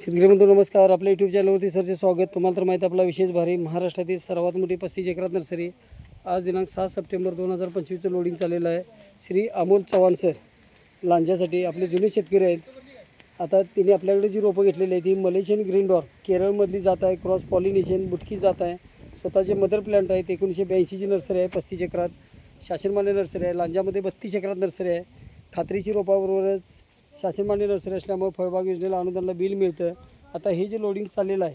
शेतकरी बंधू नमस्कार. आपल्या यूट्यूब चॅनलवरती सरचे स्वागत. तुम्हाला तर माहिती आपला विशेष भारी. महाराष्ट्रातील सर्वात मोठी पस्तीस एकरात नर्सरी आज दिनांक सात सप्टेंबर दोन हजार पंचवीसचं लोडिंग चाललेलं आहे. श्री अमोल चव्हाण सर लांजासाठी आपले जुने शेतकरी आहेत. आता तिने आपल्याकडे जी रोपं घेतलेली आहे ती मलेशियन ग्रीन डॉर केरळमधली जात आहे क्रॉस पॉलिनेशन बुटकी जात आहे. स्वतःचे मदर प्लांट आहेत एकोणीसशे ब्याऐंशीची नर्सरी आहे पस्तीस एकरात. शासनमान्य नर्सरी आहे लांजामध्ये बत्तीस एकरात नर्सरी आहे. खात्रीची रोपाबरोबरच शासनमान्य नर्सरी असल्यामुळे फळबाग योजनेला अनुदानला बिल मिळतं. आता हे जे लोडिंग चाललेलं आहे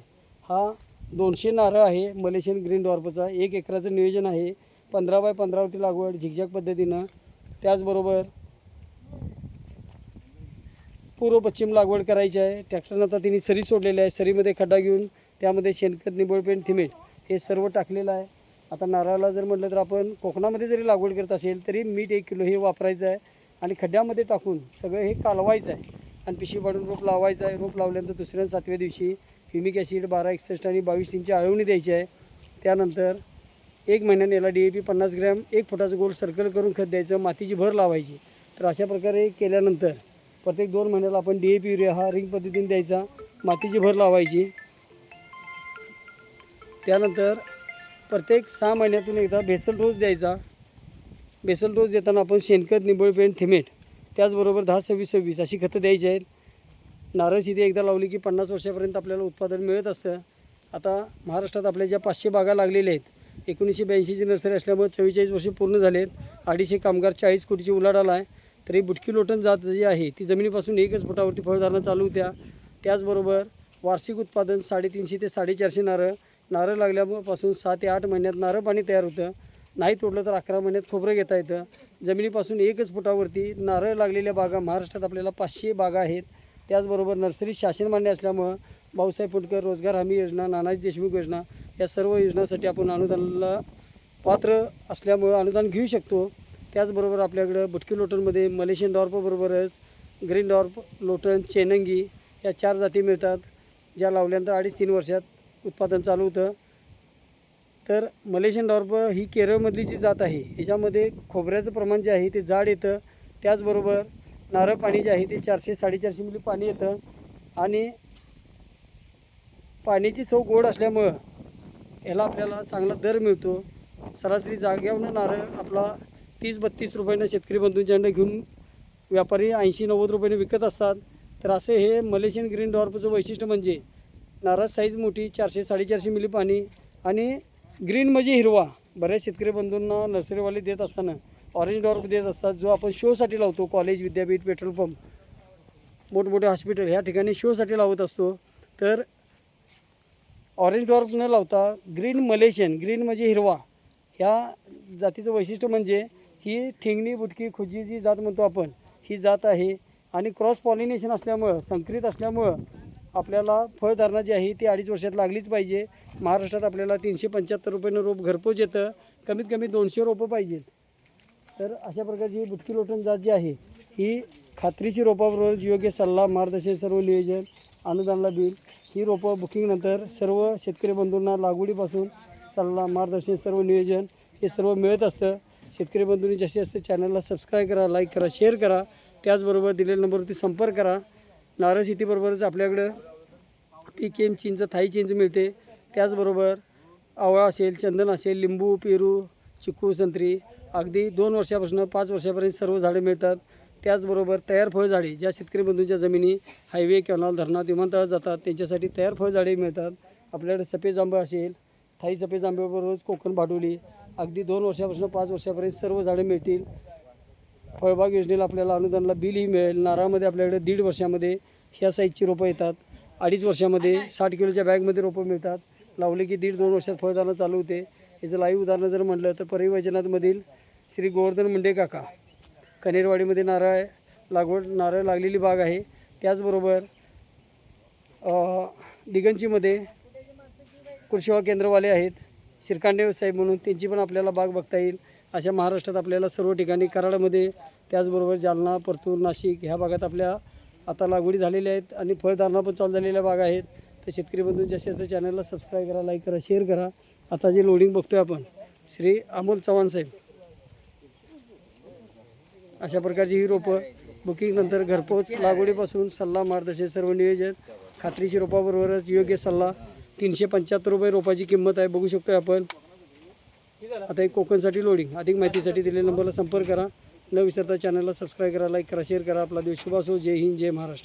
हा दोनशे नारळ आहे मलेशियन ग्रीन डॉर्पचा एक एकराचं नियोजन आहे. पंधरा बाय पंधरावरती लागवड झिकझॅक पद्धतीनं. त्याचबरोबर पूर्व पश्चिम लागवड करायची आहे. ट्रॅक्टरनं आता तिने सरी सोडलेली आहे सरीमध्ये खड्डा घेऊन त्यामध्ये शेणखत निबळपेंट थिमेट हे सर्व टाकलेलं आहे. आता नारळाला जर म्हटलं तर आपण कोकणामध्ये जरी लागवड करत असेल तरी मीठ एक किलो हे वापरायचं आहे. आणि खड्ड्यामध्ये टाकून सगळं हे कालवायचं आहे. आणि पिशवी पाडून रोप लावायचं आहे. रोप लावल्यानंतर दुसऱ्या सातव्या दिवशी ह्युमिक ॲसिड बारा एकसष्ट आणि बावीस इंची आळवणी द्यायची आहे. त्यानंतर एक महिन्याने याला डी ए पी पन्नास ग्रॅम एक फुटाचं गोल सर्कल करून खत द्यायचं मातीची भर लावायची. तर अशा प्रकारे केल्यानंतर प्रत्येक दोन महिन्याला आपण डी ए पी युरिया हा रिंग पद्धतीने द्यायचा मातीची भर लावायची. त्यानंतर प्रत्येक सहा महिन्यातून एकदा भेसल डोस द्यायचा. बेसल डोस देताना आपण शेणखत निंबळ पेंट थिमेट त्याचबरोबर दहा सव्वीस सव्वीस अशी खतं द्यायची आहेत. नारळ शेती एकदा लावली की पन्नास वर्षापर्यंत आपल्याला उत्पादन मिळत असतं. आता महाराष्ट्रात आपल्या ज्या पाचशे बागा लागलेल्या आहेत एकोणीसशे ब्याऐंशीची नर्सरी असल्यामुळे चव्वेचाळीस वर्षे पूर्ण झालेत अडीचशे कामगार चाळीस कोटीची उलाढाल आहे. तरी बुटकी लोटण जात जी आहे ती जमिनीपासून एकच फुटावरती फळधारणा चालू होत्या. त्याचबरोबर वार्षिक उत्पादन साडेतीनशे ते साडेचारशे नारळ. नारळ लागल्यापासून सात ते आठ महिन्यात नारळ पाणी तयार होतं. नाही तोडलं तर अकरा महिन्यात खोबरं घेता येतं. जमिनीपासून एकच फुटावरती नारळ लागलेल्या बागा महाराष्ट्रात आपल्याला पाचशे बागा आहेत. त्याचबरोबर नर्सरी शासन मान्य असल्यामुळं भाऊसाहेब फुटकर रोजगार हमी योजना नानाजी देशमुख योजना या सर्व योजनांसाठी आपण अनुदानाला पात्र असल्यामुळं अनुदान घेऊ शकतो. त्याचबरोबर आपल्याकडं बुटकी लोटनमध्ये मलेशियन डॉर्पबरोबरच ग्रीन डॉर्प लोटन चेनंगी या चार जाती मिळतात ज्या लावल्यानंतर अडीच तीन वर्षात उत्पादन चालू होतं. तर मलेशियन डॉर्प ही केरळमधली जी जात आहे. ह्याच्यामध्ये खोबऱ्याचं प्रमाण जे आहे ते जाड येतं. त्याचबरोबर नारळ पाणी जे आहे ते चारशे साडेचारशे मिली पाणी येतं. आणि पाण्याची चव गोड असल्यामुळं याला आपल्याला चांगला दर मिळतो. सरासरी जाग्यावरून नारळ आपला तीस बत्तीस रुपयानं शेतकरी बंधूंच्याकडे घेऊन व्यापारी ऐंशी नव्वद रुपयाने विकत असतात. तर असे हे मलेशियन ग्रीन डॉर्पचं वैशिष्ट्य म्हणजे नारळ साईज मोठी चारशे साडेचारशे मिली पाणी आणि ग्रीन म्हणजे हिरवा. बऱ्याच शेतकरी बंधूंना नर्सरीवाले देत असताना ऑरेंज डॉर्क देत असतात. जो आपण शोसाठी लावतो कॉलेज विद्यापीठ पेट्रोल पंप मोठमोठे हॉस्पिटल ह्या ठिकाणी शोसाठी लावत असतो. तर ऑरेंज डॉर्क न लावता ग्रीन मलेशियन ग्रीन म्हणजे हिरवा. ह्या जातीचं वैशिष्ट्य म्हणजे ही ठेंगणी बुटकी खुजी जी जात म्हणतो आपण. ही जात आहे. आणि क्रॉस पॉलिनेशन असल्यामुळं संकरित असल्यामुळं आपल्याला फळधारणा जी आहे ती अडीच वर्षात लागलीच पाहिजे. महाराष्ट्रात आपल्याला तीनशे पंच्याहत्तर रुपयानं रोप घरपोच येतं. कमीत कमी दोनशे रोपं पाहिजेत. तर अशा प्रकारची बुटकी लोटण जात जी आहे ही खात्रीची रोपाबरोबर योग्य सल्ला मार्गदर्शन सर्व नियोजन अनुदानला बिल ही रोपं बुकिंगनंतर सर्व शेतकरी बंधूंना लागवडीपासून सल्ला मार्गदर्शन सर्व नियोजन हे सर्व मिळत असतं. शेतकरी बंधूंनी जसे जास्त चॅनलला सबस्क्राईब करा लाईक करा शेअर करा. त्याचबरोबर दिलेल्या नंबरवरती संपर्क करा. नारळ शेतीबरोबरच आपल्याकडं पीक एम चिंच थाई चिंच मिळते. त्याचबरोबर आवळा असेल चंदन असेल लिंबू पेरू चिकू संत्री अगदी दोन वर्षापासून पाच वर्षापर्यंत सर्व झाडे मिळतात. त्याचबरोबर तयार फळझाडे ज्या शेतकरी बंधूंच्या जमिनी हायवे कॅनॉल धरणात विमानतळात जातात त्यांच्यासाठी तयार फळझाडे मिळतात. आपल्याकडे सफेद आंबा असेल थाई सफेद आंब्याबरोबरच कोकण भाडोली अगदी दोन वर्षापासून पाच वर्षापर्यंत सर्व झाडे मिळतील. फळबाग योजनेला आपल्याला अनुदानाला बिलही मिळेल. नारळामध्ये आपल्याकडे दीड वर्षामध्ये ह्या साईजची रोपं येतात. अडीच वर्षामध्ये साठ किलोच्या बॅगमध्ये रोपं मिळतात. लावले की दीड दोन वर्षात फळदानं चालू होते. याचं लाईव्ह उदाहरण जर म्हटलं तर परिवचनातमधील श्री गोवर्धन मुंडे काका कनेरवाडीमध्ये नारळ लागवड नारळ लागलेली बाग आहे. त्याचबरोबर दिगंचीमध्ये कृषीवा केंद्रवाले आहेत. शिरकांडे साहेब म्हणून त्यांची पण आपल्याला बाग बघता येईल. अशा महाराष्ट्रात आपल्याला सर्व ठिकाणी कराडमध्ये त्याचबरोबर जालना परतूर नाशिक ह्या भागात आपल्या आता लागवडी झालेल्या आहेत आणि फळधारणा पण चालू झालेल्या बागा आहेत. तर शेतकरी बंधूंच्या जास्तीत जास्त चॅनलला सबस्क्राईब करा लाईक करा शेअर करा. आता जे लोडिंग बघतोय आपण श्री अमोल चव्हाण साहेब. अशा प्रकारची ही रोपं बुकिंगनंतर घरपोच लागवडीपासून सल्ला मार्गदर्शन सर्व नियोजन खात्रीशी रोपाबरोबरच योग्य सल्ला. तीनशे पंच्याहत्तर रुपये रोपाची किंमत आहे बघू शकतो आपण. आता एक कोकणसाठी लोडिंग अधिक माहितीसाठी दिलेल्या नंबरला संपर्क करा. न विसरता चॅनलला सबस्क्राईब करा लाईक करा शेअर करा. आपला देश शुभ असो जय हिंद जय महाराष्ट्र.